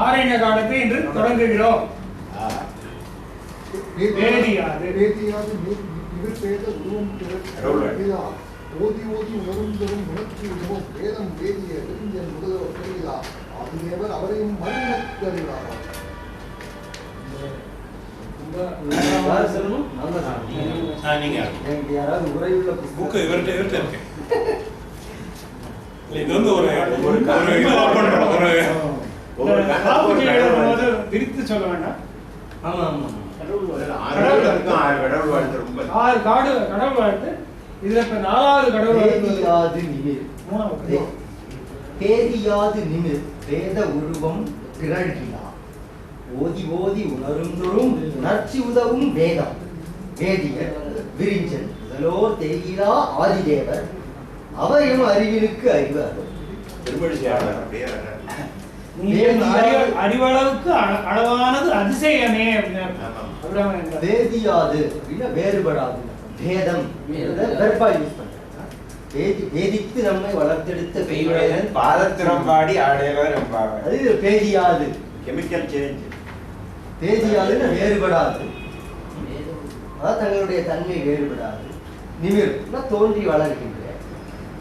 ஆரண்ய காலத்தை இன்று தொடங்குகிறோம். ஓதி ஓதி உணரும் பெறும் உணர்ச்சி உருவம் வேதம் வேதிய விருஞ்சன் முதல்வர் பெறுகிறா ஆதிதேவர் அவரையும் ஒரு ஒரு விரித்து சொல்ல வேண்டாம். ஆமா ஆமா கடவுள் வாழ்த்து. ரொம்ப. ஆறு காடு கடவுள் வாழ்த்து. இதுல இப்ப நாலாவது கடவுள் வாழ்த்து. நிமிர். மூணாவது பேதியாது நிமிர். வேத உருவம் பிறழ்கிலா ஓதி ஓதி உணருந்தொழும் உணர்ச்சி உதவும் வேதம். வேதியர் விரிஞ்சன் முதலோர் தேயிலா ஆதிதேவர். அவரையும் அறிவினுக்கு அறிவார். திருமழிசையாளர் அப்படியே அறிவளவுக்கு அள- அளவானது அதிசயமே. வேதியாது அப்படின்னா வேறுபடாது. பேதம் வெர்பா யூஸ் வேதி வேதித்து நம்மை வளர்த்தெடுத்த பெய்வேதன் பாதத்திரம் பாடி நம்பாவ அது பேதியாது. Chemical change பேதியாதுன்னா வேறுபடாது. அதாவது தங்களுடைய தன்மை வேறுபடாது. நிமிர்னா தோன்றி வளர்கின்ற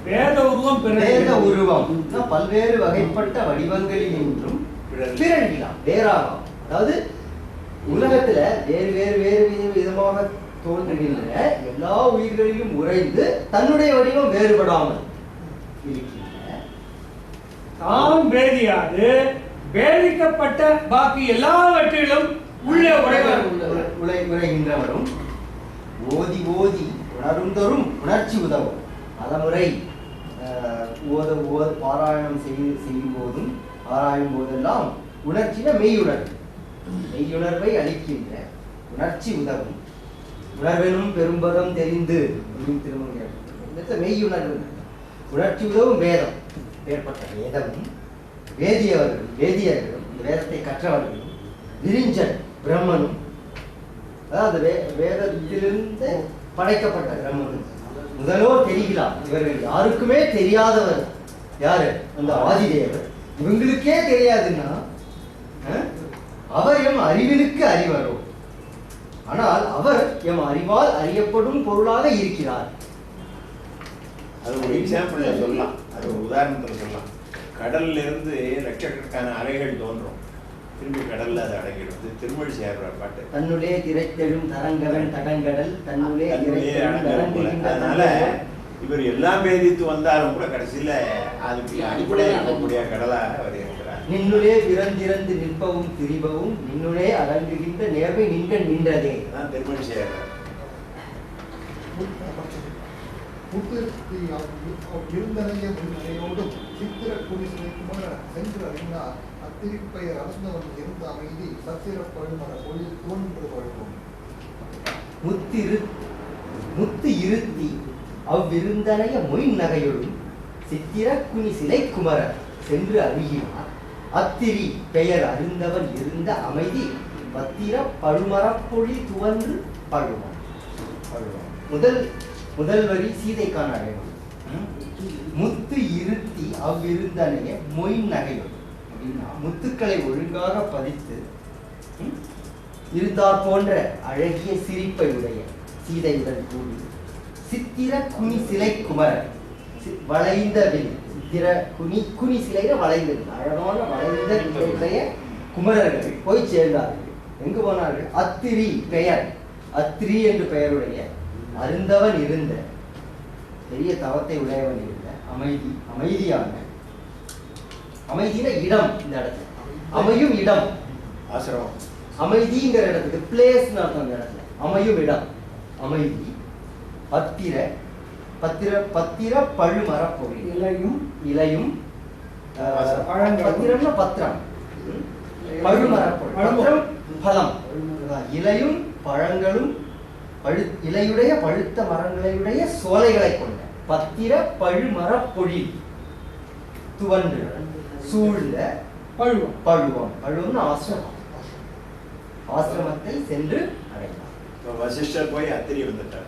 வேத உருவம் வேத உருவம். பல்வேறு வகைப்பட்ட வடிவங்களில் நின்றும் பிறழ்கிலாம் வேறாகும் அதாவது உலகத்துல வேறு வேறு வேறு வித- விதமாக தோன்றுகின்ற எல்லா உயிர்களிலும் உறைந்து தன்னுடைய வடிவம் வேறுபடாமல் தாம் வேதியாது வேதிக்கப்பட்ட பாக்கி எல்லாவற்றிலும் உள்ளே உறைவார். உ- உலை உரைகின்றவரும் ஓதி ஓதி உணருந்தோறும் உணர்ச்சி உதவும். பலமுறை ஓத ஓத பாராயணம் செய்து செய்யும் போதும் ஆராயும் போதெல்லாம் உணர்ச்சினா மெய்யுணர்வு. மெய்யுணர்வை அளிக்கின்ற உணர்ச்சி உதவும். உணர்வெனும் பெரும்பதம் தெரிந்து அப்படின்னு திருமங்க இந்த மெய்யுணர்வு உணர்ச்சி உதவும் வேதம். ஏற்பட்ட வேதமும் வேதியவர்களும் வேதியர்களும் இந்த வேதத்தை கற்றவர்களும் விரிஞ்சன் பிரம்மனும் அதாவது வே வேதத்திலிருந்து படைக்கப்பட்ட பிரம்மனும். முதல்வர் தெரிகிறார். இவர்கள் யாருக்குமே தெரியாதவர். யாரு? அந்த ஆதிதேவர். இவங்களுக்கே தெரியாதுன்னா அஹ், அவர் எம் அறிவினுக்கு அறிவரோ? ஆனால் அவர் எம் அறிவால் அறியப்படும் பொருளாக இருக்கிறார். அது ஒரு எக்ஸாம்பிள் சொல்லலாம். அது ஒரு உதாரணத்தில் சொல்லலாம். கடல்ல இருந்து லட்சக்கணக்கான அலைகள் தோன்றும். திரும்பி கடல்ல அது அடங்கிடும் இது திருமொழி சேர்ற பாட்டு தன்னுள்ளே திரைத்தெழும் தரங்கவன் தடங்கடல் தன்னுடைய அதனால இவர் எல்லாம் வேதித்து வந்தாலும் கூட கடைசியில அதுக்கு அடிப்படையாக இருக்கக்கூடிய கடலாக அவர் இருக்கிறார் நின்னுளே நிற்பவும் திரிபவும் நின்னுளே அடங்குகின்ற நேர்மை நின்ற நின்றதே அதான் திருமணி சேர்றார் முத்திருத்தி இருந்தனைய முன்னையோடும் சித்திர குமர சென்று அறிந்தார் அத்திரிப்பெயர் அரசவன் இருந்த அமைதி சத்திர பழுமர ஒளி தோன்று பழுவும் முத்திரு முத்து இருத்தி அவ்விருந்தனைய மொய் நகையொடும் சித்திர குனி சிலை குமரர் சென்று அறிகிறார் அத்திரி பெயர் அறிந்தவன் இருந்த அமைதி பத்திர பழுமரப்பொழி துவன்று பழுவம் பழுவம் முதல் முதல் வரி சீதைக்கான அடையாளம் முத்து இருத்தி அவ்விருந்தனைய மொய் நகையொடும் அப்படின்னா முத்துக்களை ஒழுங்காக பதித்து ம், இருந்தார் போன்ற அழகிய சிரிப்பை உடைய சீதையுடன் கூடி சித்திர குனி சிலை குமரன் சி- வளைந்த வில் சித்திர குனி குனி சிலையில வளைந்தது அழகான வளைந்த வில்லையுடைய குமரர்கள் போய் சேர்ந்தார்கள். எங்கு போனார்கள்? அத்திரி பெயர் அத்திரி என்று பெயருடைய அருந்தவன் இருந்த பெரிய தவத்தை உடையவன் இருந்த அமைதி அமைதியான அமைதியில இடம் இந்த இடத்துல. அமையும் இடம். ஆசிரமம். அமைதிங்கிற இடத்துக்கு பிளேஸ்னு அர்த்தம் அந்த இடத்துல. அமையும் இடம். அமைதி. பத்திர பத்திர பத்திர பழுமர பொருள் இலையும் இலையும். பத்திரம்னா பத்திரம். ம்? பழுமர பொருள் பத்திரம் பழம். இலையும் பழங்களும் பழு இலையுடைய பழுத்த மரங்களையுடைய சோலைகளை கொண்ட பத்திர பழுமர பொழில் துவன்று சூழ்ந்த பழுவம். பழுவம். பழுவம்னு ஆசிரமம். ஆசிரமத்தை சென்று அடைந்தார். வசிஷ்டர் போய் அத்திரி வந்துட்டார்.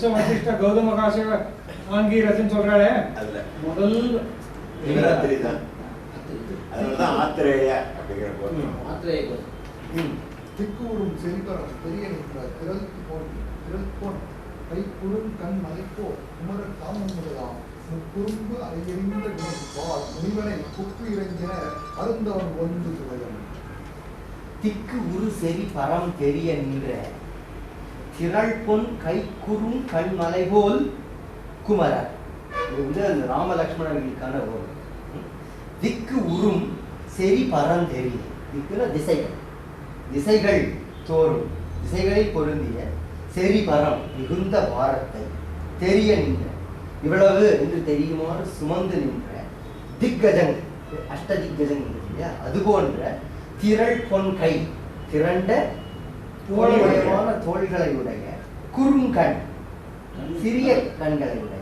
வசிஷ்ட கௌதம காசிய ஆங்கீரசன் சொல்றாளே. அதுல முதல் நிமிராத்திரி தான். அதனாலதான் ஆத்திரேய அப்படிங்கிற கோத்திரம் மாத்திரையை கொடு. ம். திக்கூறும் செறிபரம் பெரிய நின்ற திரள் போன் திரள் போன். கை குறும் கண் மலைப்போ குமர காமம் முதலாம். முக்குறும்பு அறையறிந்த குணப்பால் முனிவனை குப்பு இறங்கின அருந்தவன் ஒன்று துவையம் திக்கு உரு செறி பரம் தெரிய நின்ற திரள் பொன் கை குறும் கண்மலை போல் குமரர். இது வந்து அந்த ராமலக்ஷ்மணர்களுக்கான ஒரு திக்கு உறும் செறி பரம் தெரியும் திக்குன திசைகள். திசைகள் தோறும். திசைகளில் பொருந்திய செறி பரம் மிகுந்த பாரத்தை தெரிய நின்ற இவ்வளவு என்று தெரியுமாறு சுமந்து நின்ற திக்கஜங் அஷ்ட திக்கஜங் இல்லையா அது போன்ற திரள் பொன் கை திரண்ட தோல்வயமான தோள்களை உடைய குறுங்கண் சிறிய கண்களை உடைய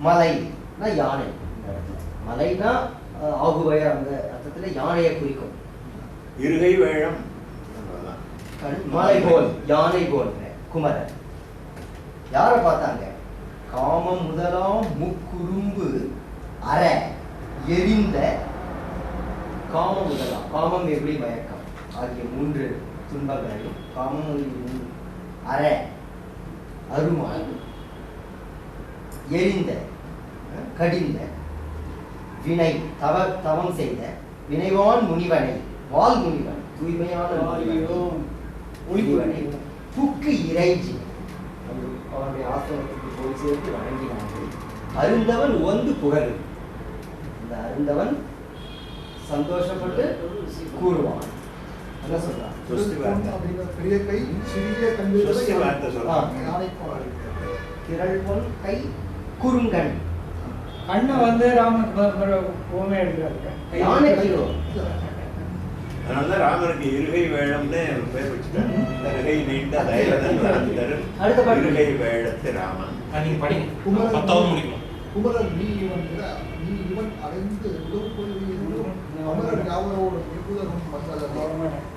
மலை யானை மலைனா அஹ், ஆகுபய அந்த அர்த்தத்துல யானையை குறிக்கும். இருகை வேழம் மலை போல் யானை போன்ற குமரன். யாரை பார்த்தாங்க? காமம் முதலாம் முக்குறும்பு அற எரிந்த காமம் முதலாம். காமம் எப்படி? மயக்கம். ஆகிய மூன்று துன்பங்களையும் காமம் அற அருமாய் எரிந்த கடிந்த வினை தவ தவம் செய்த வினைவான் முனிவனை வால் முனிவன் தூய்மையான முனிவன். புக்கு இறைஞ்சி. அவர் அவருடைய ஆசிரமத்துக்கு போய் சேர்த்து வணங்கினார்கள் அருந்தவன் ஒன்று புகழ். அந்த அருந்தவன் சந்தோஷப்பட்டு கூறுவான். என்ன சொல்றான்? சுஸ்தி வார்த்தை. அப்படிங்கிற பெரிய கை சிறிய. யானை திரள் பொன் கை குறுங்கண். கண்ணை வந்து ராமனுக்கு ஓமே எடுக்கிறாரு. யானைக்கு அதனாலதான் ராமனுக்கு இருகை வேழம்னு பேர் வச்சுட்டாரு இருகை நீண்ட ராந்தர் அடுத்த. இருகை வேழத்து ராமன். நீங்க படிங்க. பத்தாவது முடிக்கணும் குமரன் நீ இவன் நீ இவன் அடைந்து உதவுகொள்வீரும் அமரர் யாவரோடு மிகுதரும் வந்ததே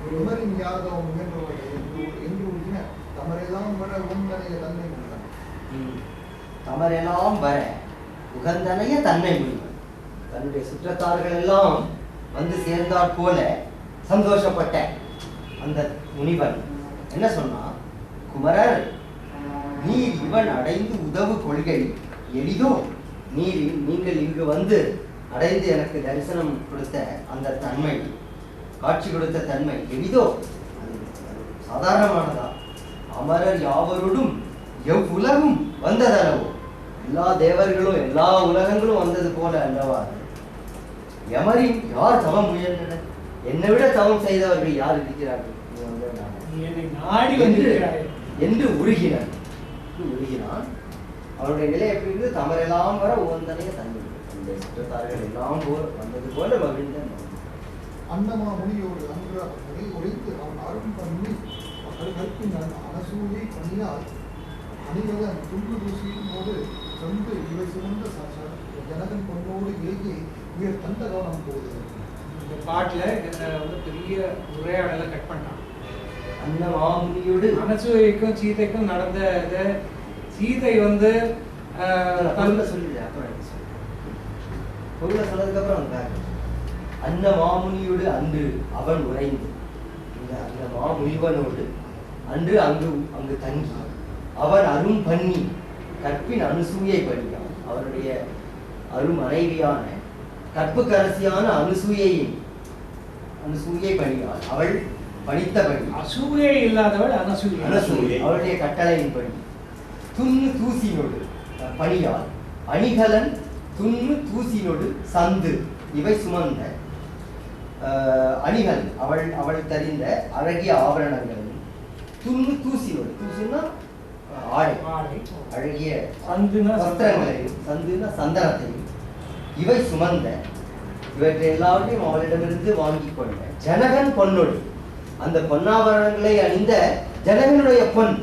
குமரின். யாதவம் முயன்றவர்கள் என்று என்று உள்ள தமரெல்லாம் விட உந்தனைய தன்னை உண்டான் தமரெல்லாம் வர உகந்தனைய தன்னை முனிவன் தன்னுடைய சுற்றத்தார்கள் எல்லாம் வந்து சேர்ந்தாற் போல சந்தோஷப்பட்ட அந்த முனிவன் என்ன சொன்னா குமரர் நீர் இவன் அடைந்து உதவு கொள்கை. எளிதோ நீர் நீங்கள் இங்கு வந்து அடைந்து எனக்கு தரிசனம் கொடுத்த அந்த தன்மை காட்சி கொடுத்த தன்மை எளிதோ அது சாதாரணமானதா? அமரர் யாவரோடும் எவ்வுலகும் வந்ததளவோ எல்லா தேவர்களும் எல்லா உலகங்களும் வந்தது போல அல்லவா? அது? யமரின் யார் தவம் முயன்றனர்? என்னை விட தவம் செய்தவர்கள் யார் இருக்கிறார்கள்? என்று வந்திருக்கிறாய் உருகினான் அவருடைய நிலை எப்படி இருந்து தமரெல்லாம் வர உகந்தனைய தன்மை அந்த சுற்றத்தார்கள் எல்லாம் போ வந்தது போல மகிழ்ந்த. அன்னமா முனியோடு அன்று முனை ஒழித்து அவன் அருள் பண்ணி கற்பினான் அனசூயை பணியால் அணிவதன் துண்டு தூசியின் போது சென்று இவை சுமந்த ஜனகன் பொன்னோடு ஏகி உயர் தந்த கவனம் போகுது இந்த பாட்டுல இதுல வந்து பெரிய உரையாடலை கட் பண்ணிட்டான். அன்னமாமுனியோடு அனசூயைக்கும் சீதைக்கும் நடந்த இது சீதை வந்து பொருளை சொன்னதுக்கு அப்புறம் வந்தாங்க அன்ன மாமுனியோடு அன்று அவன் உறைந்து. இந்த அந்த மாமுனிவனோடு அன்று அங்கு அங்கு தங்கி. அவன் அரும் பண்ணி கற்பின் அனுசூயை படியான் அவருடைய அரும் மனைவியான கற்புக்கரசியான அனுசூயையின் அனுசூயை பணியாள் அவள் பணித்தபடி. அசூயே இல்லாதவள் அனசூயை. அனசூயை. அவளுடைய கட்டளையின்படி. துண்ணு தூசினோடு பணியால் அணிகலன் துண்ணு தூசினோடு சந்து. இவை சுமந்த அணிகள். அவள் அவள் தரிந்த அழகிய ஆபரணங்களும் துண்ணு தூசினோடு. தூசினா ஆடை. அழகிய சந்துனா வஸ்திரங்களையும் சந்துனா சந்தனத்தையும். இவை சுமந்த இவற்றை எல்லாவற்றையும் அவளிடமிருந்து வாங்கிக் கொண்ட ஜனகன் பொன்னொழி அந்த பொன்னாபரணங்களை அணிந்த ஜனகனுடைய பொன்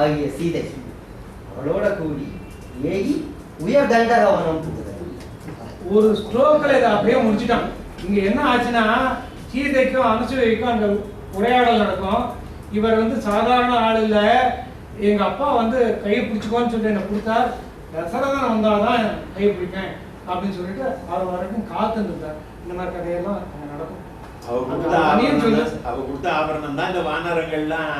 ஆகிய சீதை. அவளோட கூடி ஏகி உயர் தண்டகவனம் ஒரு ஸ்ட்ரோக்ல இதை அப்படியே முடிச்சிட்டான். இங்க என்ன ஆச்சுன்னா சீதைக்கும் அனுசூயைக்கும் அங்க உரையாடல் நடக்கும். இவர் வந்து சாதாரண ஆள் இல்ல. எங்க அப்பா வந்து கையை பிடிச்சுக்கோன்னு சொல்லி என்ன கொடுத்தார். தசரதன் வந்தாதான் கையை பிடிப்பேன் அப்படின்னு சொல்லிட்டு அவர் வரைக்கும் காத்துருந்தார் இந்த மாதிரி கதையெல்லாம் நடக்கும். அவ அந்த கொடுத்த. ஆபரணம் தான்- அவ கொடுத்த ஆபரணம் தான் இந்த வானரங்கள்லாம்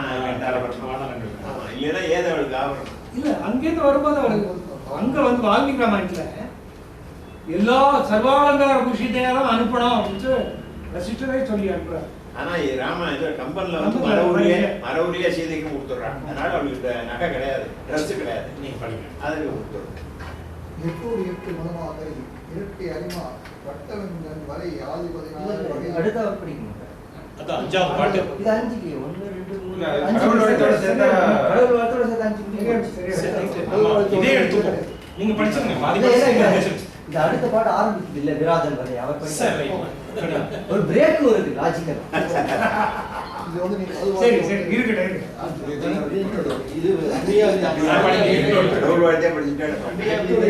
ஆபரணம் வானரங்கள். இல்லைன்னா ஏது அவளுக்கு ஆபரணம். இல்ல அங்கேருந்து வரும்போது அவளுக்கு அங்க வந்து வால்மீகி ராமாயணத்துல எல்லா சர்வாலங்கார குஷித்தையெல்லாம் அனுப்பணும் அப்படின்னு வசிஷ்டரே சொல்லி அனுப்புறாரு. ஆனா இது ராம இது கம்பன்ல வந்து மரவுரியே மரவுரியே. சீதைக்கு கொடுத்துட்றான் அதனால அவளுக்கு இந்த நகை கிடையாது ட்ரெஸ் கிடையாது. நீங்க படிங்க. அதுக்கு கொடுத்துட்றோம் எட்டோடு எட்டு மதமாக இரட்டை அறிமா வட்டவெங்கன் வரை ஆதி பதினாறு அடுத்த படிக்கணும். அதான் அஞ்சாவது பாட்டு. இது ஒன்று ரெண்டு மூணு. சேர்த்தா- சேர்த்து அஞ்சு இதே எடுத்துப்போம் நீங்க அடுத்த பாட்டு ஆரம்பிக்குது இல்ல வரை அவர் ஒரு பிரேக் வருது லாஜிக்கல் சரி சரி இருக்கட்டும். இது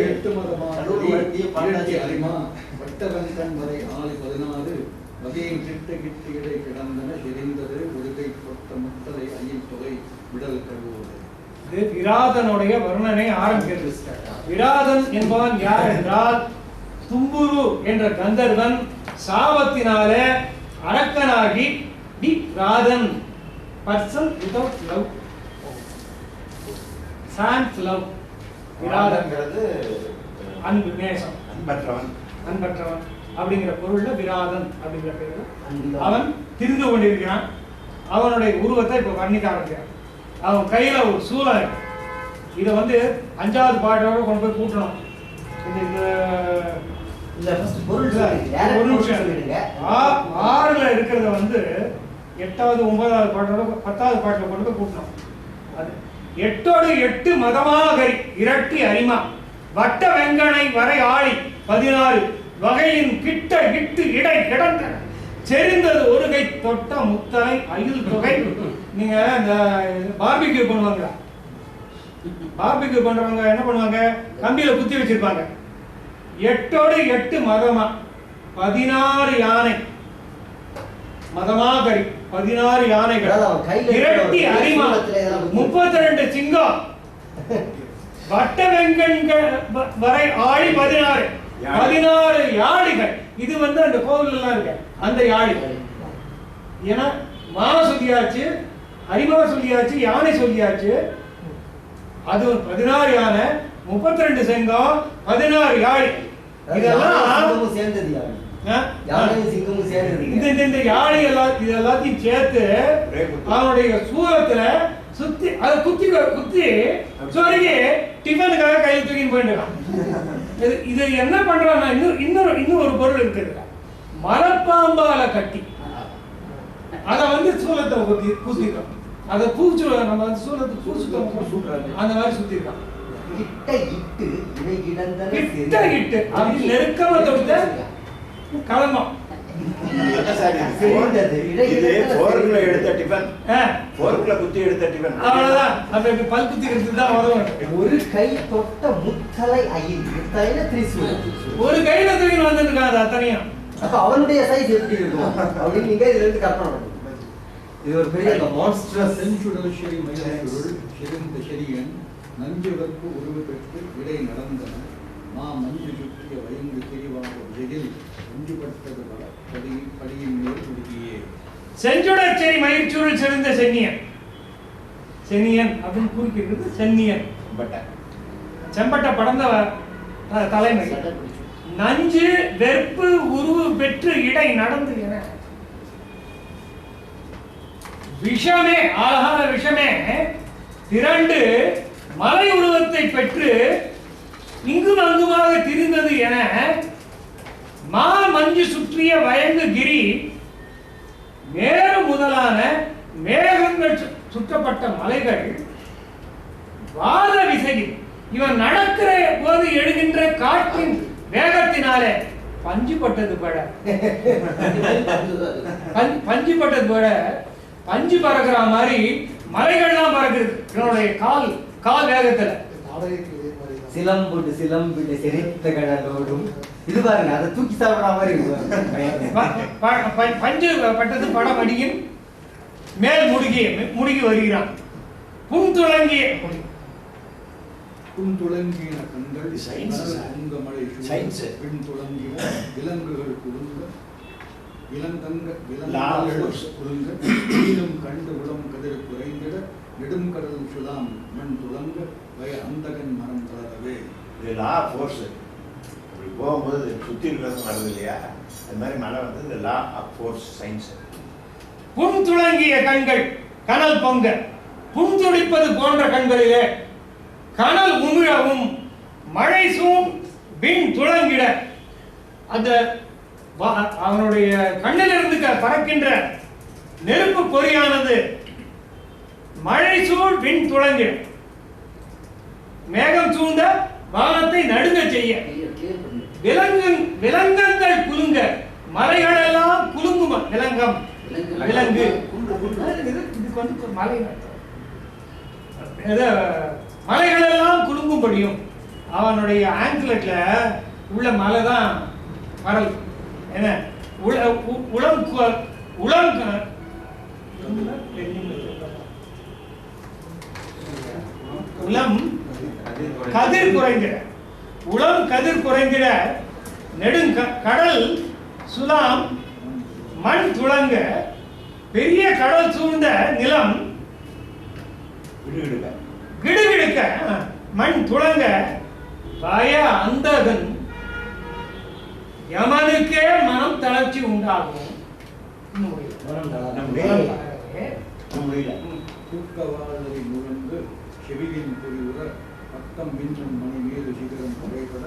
எட்டு வட்டவன்கண் வரை பதினாறு வகையின் கிட்ட கிட்ட இடை கிடந்தன எரிந்தது ஒருகை தொட்ட முத்தலை ஐயில் தொகை விடல் கழுவுவது. இது விராதனுடைய வர்ணனை ஆரம்பிக்கிறது விராதன் என்பவன் யார் என்றால் தும்புரு என்ற கந்தர்வன் சாபத்தினாலே அரக்கனாகி டி Radhan. Person without love sans love விராதங்கிறது அன்பு நேசம். அன்பற்றவன். அன்பற்றவன். அப்படிங்கிற பொருள்ல விராதன் அப்படிங்கிற பேர்ல. அவன் திரிந்து கொண்டிருக்கிறான். அவனுடைய உருவத்தை இப்ப வர்ணிக்க ஆரம்பிக்கிறான். அவன் கையில ஒரு சூளம் இருக்கு. இதை வந்து அஞ்சாவது பாட்டோட கொண்டு போய் கூட்டணும். இந்த இந்த ஒரு நிமிஷம். ஆறுல இருக்கிறத வந்து எட்டாவது ஒன்பதாவது பாட்டோட பத்தாவது பாட்டுல கொண்டு போய் கூட்டணும். அது எட்டோடு எட்டு மதமாகரி இரட்டி அரிமா. வட்ட வெங்கனை வரை ஆழி பதினாறு. வகையின் கிட்ட கிட்டு இடை கிடந்த. செறிந்தது ஒரு கை தொட்ட முத்தனை அயில் தொகை. நீங்க இந்த பார்பிக்யூ பண்ணுவாங்க. பார்பிக்யூ பண்றவங்க என்ன பண்ணுவாங்க? கம்பியில குத்தி வச்சிருப்பாங்க. எட்டோடு எட்டு மதமா? பதினாறு யானை. மதமாகரி பதினாறு யானைகள். இரட்டி அரிமா. முப்பத்தி ரெண்டு சிங்கம். வட்ட வெங்கண்கள் வரை ஆழி பதினாறு. பதினாறு யாழிகள் இது வந்து அந்த கோவில் எல்லாம் இருக்கு. அந்த யாழிகள் ஏன்னா மான சொல்லியாச்சு அரிமா சொல்லியாச்சு யானை சொல்லியாச்சு. அது பதினாறு யானை முப்பத்தி ரெண்டு செங்கம் பதினாறு யாழி இதெல்லாம் சேர்ந்தது சேர்ந்தது இந்த இந்த யாழி எல்லாம் இது எல்லாத்தையும் சேர்த்து. அவனுடைய சூரத்துல சுத்தி அதை குத்தி குத்தி சொருகி டிஃபனுக்காக கையில் தூக்கின்னு போயிட்டு இது இது என்ன பண்றான்னா இன்னும் இன்னொரு இன்னும் ஒரு பொருள் இருக்குது மரப்பாம்பால கட்டி. அத வந்து சூலத்தை குத்தி குத்திட்டோம் அதை பூச்சு நம்ம வந்து சூலத்தை பூச்சுட்டோம் அந்த மாதிரி சுத்திருக்கான் கிட்ட இட்டு இதை கிடந்தன கிட்ட கிட்டு அப்படி நெருக்கமா தொடுத்த கிளம்பம் எடுத்த டிஃபன் போர்க்குள்ள குத்தி எடுத்த டிஃபன் அவ்வளவுதான். பல் குத்திக்கிறது தான் உதவும் ஒரு கை தொட்ட முத்தலை ஒரு கையில தூக்கின்னு வந்துருக்கான் அது அத்தனையும். அப்ப அவனுடைய சைஸ் எப்படி இருக்கும்? அப்படின்னு நீங்க இதுல இருந்து கற்பனை பண்ணுங்க இது ஒரு பெரிய மான்ஸ்ட்ரஸ் செஞ்சுடல் செறி மயிலாடுள் செறிந்த செரியன் நஞ்சு வெப்பு உருவு பெற்று இடை நடந்தன. மா மஞ்சு சுற்றிய வயங்கு திரிவாக உலகில் ஒன்றுபட்டது பல உருகியே செஞ்சுடச்சேரி மயிர்ச்சூழல் செறிந்த சென்னியன். சென்னியன் அப்படின்னு குறிக்கிறது சென்னியன். பட்டை செம்பட்ட படர்ந்த த- தலைமை. நஞ்சு வெறுப்பு உருவு பெற்று இடை நடந்து என. விஷமே அழகான விஷமே திரண்டு மலை உருவத்தை பெற்று இங்கும் அங்குமாக திரிந்தது என மா மஞ்சு சுற்றிய வயங்கு கிரி மேறு முதலான மேகங்கள் சு- சுற்றப்பட்ட மலைகள் வாத விசையில் இவன் நடக்கிற போது எழுகின்ற காற்றின் வேகத்தினாலே பஞ்சு பட்டது போல. பஞ்சு பட்டது போல. பஞ்சு பறக்கிற மாதிரி மலைகள்லாம் பறக்குது. இவனுடைய கால் கால் வேகத்துல. நாடகத்துக்கு இதே மாதிரி தான் சிலம்புடு சிலம்பிடு செறித்த கடலோடும் இது பாருங்க அதை தூக்கி சாப்பிடுற மாதிரி பஞ்சு பட்டது படமடியின் மேல் முடுகி முடுகி வருகிறான் புன் துளங்கிய புன் துளங்கின கண்கள் sir. பொங்க மழை Science. பின் துளங்கின விலங்குகள் குழுங்க இளந்தங்க விலங்குகள். குழுங்க நீளும் கண்டு உளம் கதிர் குறைந்திட நெடும் கடல் சுழாம் மண் துளங்க வய அந்தகன் மரம் தளரவே இது லா ஃபோர்ஸ் இப்படி போகும்போது சுற்றி இருக்கிறது வருது இல்லையா? அது மாதிரி மழை வந்து இந்த லா ஆஃப் ஃபோர்ஸ் சயின்ஸ் புன் துளங்கிய கண்கள் கனல் பொங்க. புன் துடிப்பது போன்ற கண்களிலே கனல் உமிழவும் மழை சூம் விண் துளங்கிட. அந்த வா- அவனுடைய கண்ணிலிருந்து பறக்கின்ற நெருப்பு பொறியானது மழை சூழ் விண் துளங்கிட மேகம் சூழ்ந்த வானத்தை நடுங்க செய்ய. விலங்கு விலங்கங்கள் குலுங்க. மலைகளெல்லாம் குலுங்குமா விலங்கம். விலங்கு. இது இதுக்கு வந்து மலை மலைகளெல்லாம் குலுங்கும்படியும் அவனுடைய ஆங்கிலட்ல உள்ள மலை தான் மரல் என்ன? உளம் உளம் உளம். கதிர் குறைந்திட. உளம் கதிர் குறைந்திட. நெடுங்க கடல் சுலாம் மண் துளங்க. பெரிய கடல் சூழ்ந்த நிலம் கிடுகிடுக்க. மண் துளங்க. பய அந்தகன். யமனுக்கே மனம் தளர்ச்சி உண்டாகும். முடியல. முழங்கு செவியின் பொறிவுற பக்கம் மின்னும் மணி மீது சிகரம் குறைபட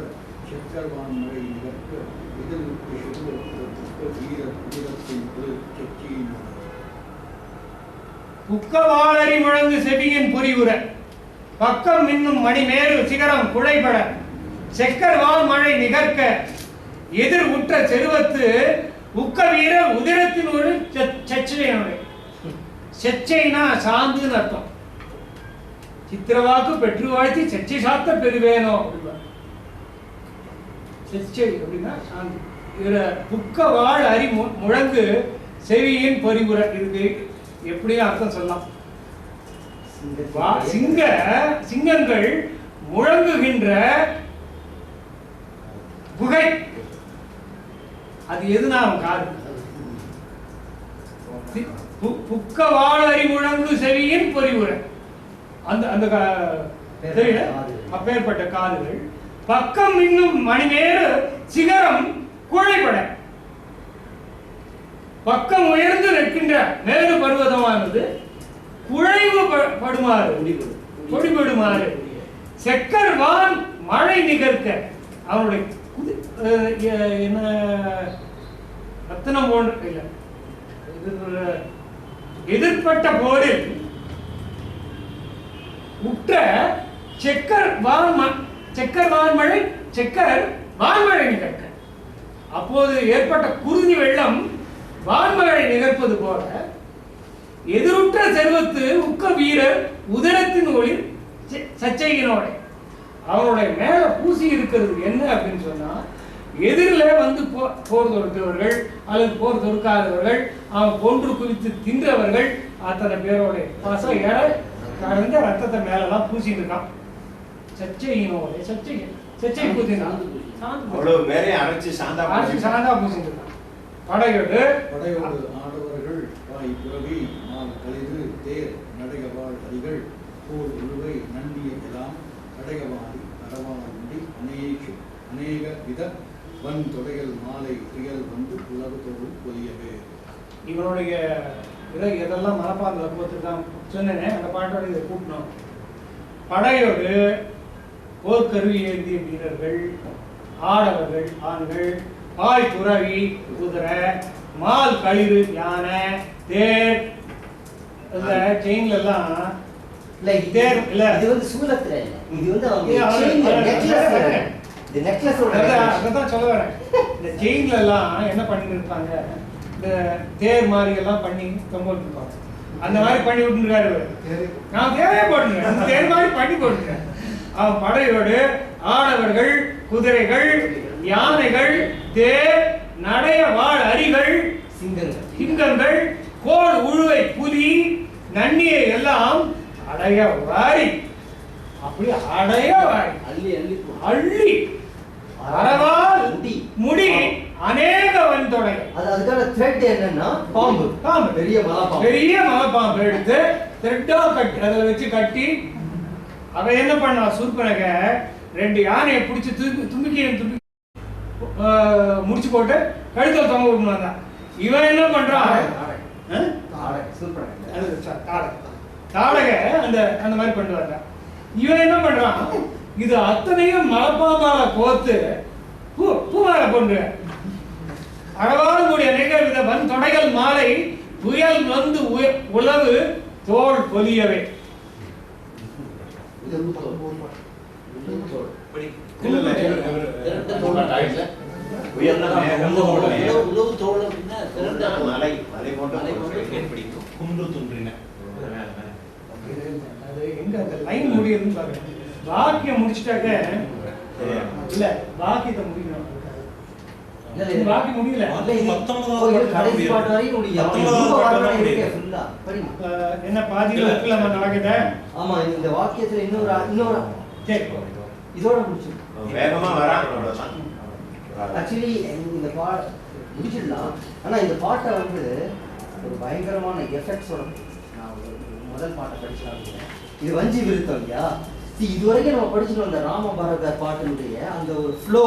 செக்கர்வான் மழை நிகழ்க்க எதிர்வுக்கு சுடுவதற்கு வீர வீரத்தின் பொரு செச்சியின் புக்கவாளரி முழங்கு செவியின் புரிவுற பக்கம் மின்னும் மணிமேரு சிகரம் குழைபட செக்கர் வால் மழை நிகர்க்க எதிர் உற்ற செருவத்து உக்க வீர உதிரத்தின் ஒரு செச்சையினுடைய செச்சைனா சாந்துன்னு அர்த்தம். சித்திரவாக்கு பெற்று வாழ்த்தி சர்ச்சை சாத்த பெறுவேனோ? சர்ச்சை அப்படின்னா சாந்தி. இதுல புக்க வாழ் அறி முழங்கு செவியின் பொறிவுரை இருக்கு. எப்படியும் அர்த்தம் சொல்லலாம். சிங்க சிங்கங்கள் முழங்குகின்ற குகை. அது எதுனா அவன் காது? சி- புக்க வாழறி முழங்கு செவியின் பொறிவுரை அந்த அந்த கா- அப்பேற்பட்ட காதுகள். பக்கம் இன்னும் மணி நேர சிகரம் குழைப்பட பக்கம் உயர்ந்து நிற்கின்ற மேரு பருவதமானது குழைவு ப- படுமாறு. பொடிபடுமாறு செக்கர் வான் மழை நிகழ்த்த அவனுடைய அஹ் என்ன ரத்தனம் போன்ற இல்லை எதிர்பட்ட போரில் உற்ற செக்கர் வான் செக்கர் வான்மழை செக்கர் வான்மழை நிகழ்க்க. அப்போது ஏற்பட்ட குருதி வெள்ளம் வான்மழை நிகழ்ப்பது போல எதிருற்ற செல்வத்து உக்க வீரர் உதரத்தின் ஒளி செ- சச்சையினோட. அவனுடைய மேல பூசி இருக்கிறது என்ன அப்படின்னு சொன்னா எதிரில் வந்து போ- போர் தொடுத்தவர்கள் அல்லது போர் தொடுக்காதவர்கள் அவன் கொன்று குவித்து தின்றவர்கள் அத்தனை பேரோட. பாசம் ஏற கலந்த ரத்தத்தை மேலெல்லாம் பூசிட்டு இருக்கான்? சச்சையினோட சச்சை சச்சை பூசினான். அவ்வளவு பேரையும் அரைச்சு சாந்தா ஆட்சி சாந்தா பூசிட்டு இருக்கான். படையோடு படையோடு ஆடவர்கள் வாய் புறவி மால் கலிது தேர் நடையவாள் அடிகள் போர் உழுவை நன்னிய எல்லாம் அடையவாடி அறவாடி அநேக அநேக வித வன் தொடைகள் மாலை புயல் வந்து உலகத்தோடு பொலியவே. இவனுடைய இதை எதெல்லாம் மனப்பான்ல போட்டுருக்கான் சொன்னேனே அந்த பாட்டோட இதை கூட்டணும் படையோடு போர்க்கருவி ஏந்திய வீரர்கள் ஆடவர்கள் ஆண்கள் பாய் துறவி குதிரை மால் களிறு யானை தேர் இந்த செயின்ல எல்லாம் இல்ல தேர் இல்ல. இது வந்து சூலத்துல இது வந்து necklace. அதான் சொல்ல வரேன். இந்த செயின்ல எல்லாம் என்ன பண்ணிட்டு இருப்பாங்க? இந்த தேர் மாதிரி எல்லாம் பண்ணி தொங்கல் இருப்பாங்க அந்த மாதிரி பண்ணி விட்டுருக்காரு. நான் தேவையே போட்டுருக்கேன். அந்த தேர் மாதிரி பண்ணி போட்டுருக்கேன். அவன் படையோடு ஆடவர்கள் குதிரைகள் யானைகள் தேர் நடைய வாழ் அரிகள் சிங்கங்கள். சிங்கங்கள் கோல் உழுவை புலி நன்னியை எல்லாம் அடைய வாரி. அப்படி அடைய வாய் அள்ளி அள்ளி. அள்ளி. அறவால் முடி. முடி அநேகவன் தொடை அது அதுக்கான த்ரெட் என்னன்னா பாம்பு. பாம்பு. பெரிய மலை பாம்பு பெரிய மலைப்பாம்பு எடுத்து த்ரெட்டா கட்டி அதில் வச்சு கட்டி அவன் என்ன பண்ணா சூர்பனக ரெண்டு யானையை பிடிச்சி தும்பி தும்பிக்கி தும்பி முடிச்சு போட்டு கழுத்தில் தொங்க விடணும் இவன் என்ன பண்றான்? அது தாடகை. அந்த அந்த மாதிரி பண்ணுவாங்க இவன் என்ன பண்றான்? இது அத்தனையும் மலப்பாம்பால கோத்து பூ பூமாலை கொண்டு அழகால் கூடிய அநேக வித வன் தொடைகள் மாலை புயல் வந்து உய- உழவு தோல் பொலியவே. வாக்கியம் முடிச்சிட்டாக்க இல்ல வாக்கியத்தை முடிக்கணும். வாக்கியம் முடியல. என்ன பாதியில அந்த வாக்கியத்தை ஆமா இந்த வாக்கியத்துல இன்னொரு இன்னொரு இதோட முடிச்சிடும் வேகமா வரான். ஆக்சுவலி இந்த பா முடிச்சிடலாம். ஆனா இந்த பாட்டை வந்து ஒரு பயங்கரமான எஃபெக்ட்ஸோட நான் ஒரு முதல் பாட்டை படிச்சலாம் இது வஞ்சி விருத்தம் இல்லையா? See, இது வரைக்கும் நம்ம படிச்சுட்டு வந்த ராமபாரதர் பாட்டினுடைய அந்த ஒரு ஃப்ளோ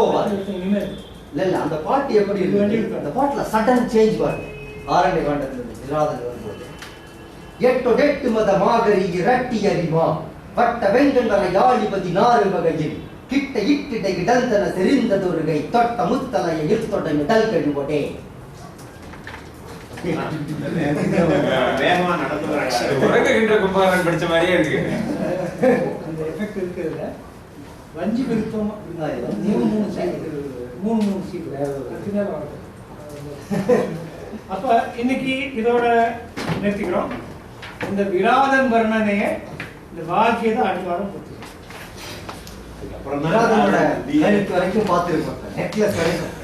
இல்ல இல்ல அந்த பாட்டு எப்படி இருக்கு. அந்த பாட்டுல சடன் சேஞ்ச் பாருங்க ஆரண்ய காண்டத்துல விராதன் வரும்போது. எட்டொடெட்டு மத மாகரி இரட்டி அறிமா? வட்ட வெங்கண்டர யாழிபதி நாறு வகையில். கிட்ட இட்டிடை கிடந்தன செறிந்ததொருகை தொட்ட முத்தலைய இர்த்தொட மிடல் கழுவடே வேகமா நடந்து வரான் உறங்குகின்ற குமாரன் படிச்ச மாதிரியே இருக்கு. அந்த எஃபெக்ட் வஞ்சி விருத்தம். மூணு மூணு மூணு மூணு சீட் வருது. அப்ப இன்னைக்கு இதோட நிறுத்திக்கிறோம். இந்த விராதன் வர்ணனைய இந்த வாக்கியத்தை அடுத்த வாரம் கொடுத்துருக்கோம் கழுத்து வரைக்கும் பார்த்துருக்கோம் நெக்லஸ் வரைக்கும்.